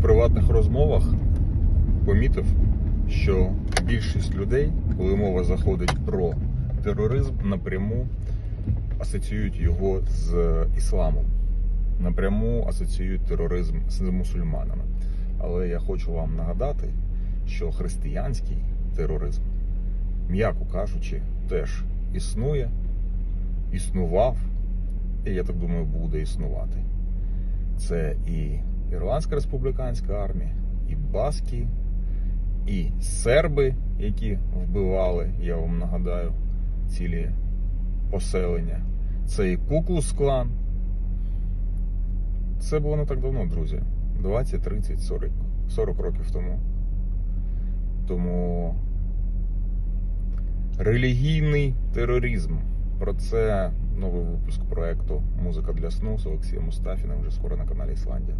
в приватних розмовах помітив, що більшість людей, коли мова заходить про тероризм, напряму асоціюють його з ісламом, напряму асоціюють тероризм з мусульманами. Але я хочу вам нагадати, що християнський тероризм, м'яко кажучи, теж існує, існував, і я так думаю, буде існувати. Це і Ірландська республіканська армія, і Баски, і серби, які вбивали, я вам нагадаю, цілі поселення. Це і Куклус клан. Це було не так давно, друзі. 20, 30, 40, 40 років тому. Тому релігійний тероризм. Про це новий випуск проекту Музика для сну з Олексієм Мустафіним вже скоро на каналі Ісландія.